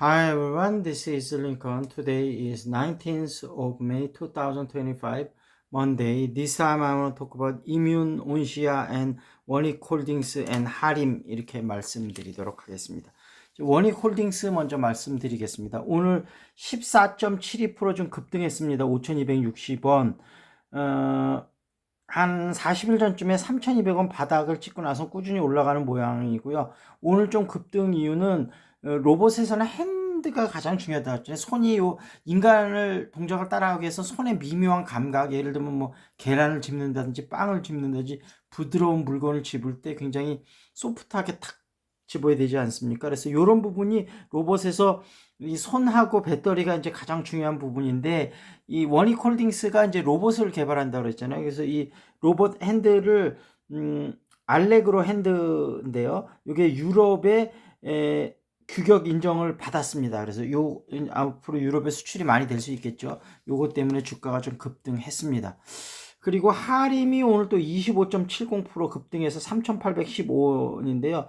Hi everyone, this is Lincoln. Today is 19th of May 2025, Monday. This time I want to talk about Immune, Onsia, and 원익 홀딩스 and 하림 이렇게 말씀드리도록 하겠습니다. 원익 홀딩스 먼저 말씀드리겠습니다. 오늘 14.72%좀 급등했습니다. 5,260원. 어, 한 40일 전쯤에 3,200원 바닥을 찍고 나서 꾸준히 올라가는 모양이고요. 오늘 좀 급등 이유는 어, 로봇에서는 핸드가 가장 중요하다 했죠. 손이 요 인간을 동작을 따라하기 위해서 손의 미묘한 감각, 예를 들면 뭐 계란을 집는다든지 빵을 집는다든지 부드러운 물건을 집을 때 굉장히 소프트하게 탁 집어야 되지 않습니까? 그래서 이런 부분이 로봇에서 이 손하고 배터리가 이제 가장 중요한 부분인데 이 원익 홀딩스가 이제 로봇을 개발한다고 그랬잖아요. 그래서 이 로봇 핸들을 음 알레그로 핸드인데요. 이게 유럽의 에, 규격 인정을 받았습니다. 그래서 요 앞으로 유럽에 수출이 많이 될 수 있겠죠. 요것 때문에 주가가 좀 급등했습니다. 그리고 하림이 오늘 또 25.70% 급등해서 3,815원인데요.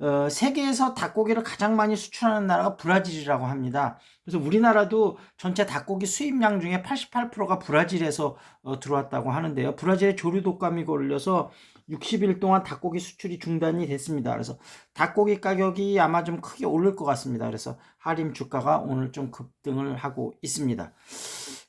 어, 세계에서 닭고기를 가장 많이 수출하는 나라가 브라질이라고 합니다. 그래서 우리나라도 전체 닭고기 수입량 중에 88%가 브라질에서 어, 들어왔다고 하는데요. 브라질의 조류 독감이 걸려서 60일 동안 닭고기 수출이 중단이 됐습니다. 그래서 닭고기 가격이 아마 좀 크게 오를 것 같습니다. 그래서 하림 주가가 오늘 좀 급등을 하고 있습니다.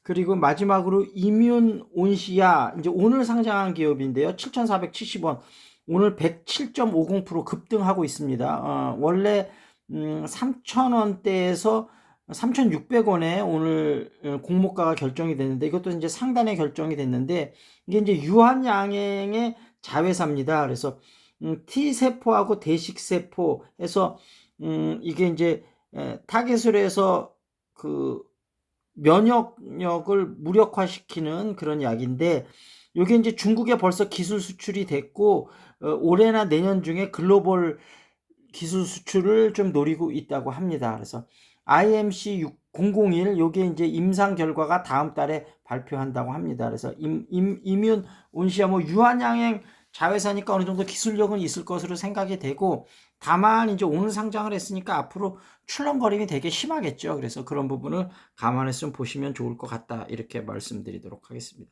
그리고 마지막으로 이뮨 온시아 이제 오늘 상장한 기업인데요. 7,470원. 오늘 107.50% 급등하고 있습니다. 어, 원래 음, 3,000원대에서 3,600원에 오늘 어, 공모가가 결정이 됐는데 이것도 이제 상단에 결정이 됐는데 이게 이제 유한 양행의 자회사입니다. 그래서 음, T 세포하고 대식 세포에서 음, 이게 이제 에, 타겟으로 해서 그 면역력을 무력화시키는 그런 약인데 이게 이제 중국에 벌써 기술 수출이 됐고 어, 올해나 내년 중에 글로벌 기술 수출을 좀 노리고 있다고 합니다. 그래서 IMC 001 요게 이제 임상 결과가 다음 달에 발표한다고 합니다. 그래서 임, 임, 이뮨 온시아 뭐 유한양행 자회사니까 어느 정도 기술력은 있을 것으로 생각이 되고 다만 이제 오늘 상장을 했으니까 앞으로 출렁거림이 되게 심하겠죠. 그래서 그런 부분을 감안해서 좀 보시면 좋을 것 같다. 이렇게 말씀드리도록 하겠습니다.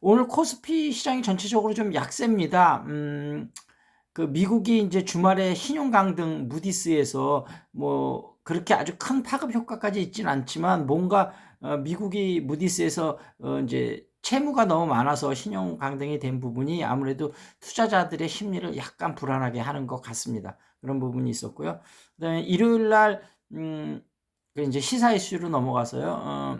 오늘 코스피 시장이 전체적으로 좀 약세입니다. 음, 그 미국이 이제 주말에 신용 강등 무디스에서 뭐 그렇게 아주 큰 파급 효과까지 있지는 않지만 뭔가 어, 미국이 무디스에서 어, 이제 채무가 너무 많아서 신용 강등이 된 부분이 아무래도 투자자들의 심리를 약간 불안하게 하는 것 같습니다. 그런 부분이 있었고요. 그다음에 일요일 날 음, 그 이제 시사 이슈로 넘어가서요. 어,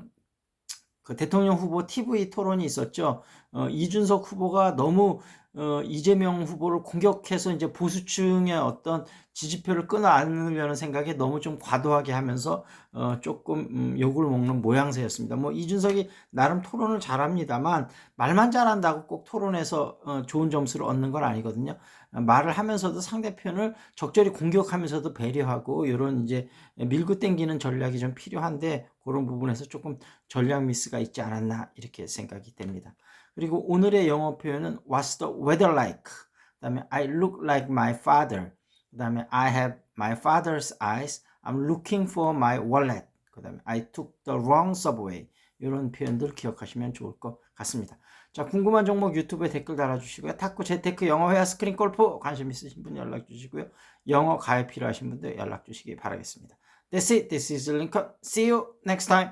그 대통령 후보 TV 토론이 있었죠. 어, 이준석 후보가 너무 어, 이재명 후보를 공격해서 이제 보수층의 어떤 지지표를 끊어안으려는 생각에 너무 좀 과도하게 하면서 어, 조금 음, 욕을 먹는 모양새였습니다. 뭐 이준석이 나름 토론을 잘합니다만 말만 잘한다고 꼭 토론에서 어, 좋은 점수를 얻는 건 아니거든요. 말을 하면서도 상대편을 적절히 공격하면서도 배려하고 이런 이제 밀고 땡기는 전략이 좀 필요한데 그런 부분에서 조금 전략 미스가 있지 않았나 이렇게 생각이 됩니다. 그리고 오늘의 영어 표현은 What's the weather like? 그 다음에 I look like my father. 그 다음에 I have my father's eyes. I'm looking for my wallet. 그 다음에 I took the wrong subway. 이런 표현들 기억하시면 좋을 것 같습니다. 자, 궁금한 종목 유튜브에 댓글 달아주시고요. 탁구 재테크 영어 회화 스크린 골프 관심 있으신 분 연락 주시고요. 영어 가입 필요하신 분들 연락 주시기 바라겠습니다. That's it. This is Lincoln. See you next time.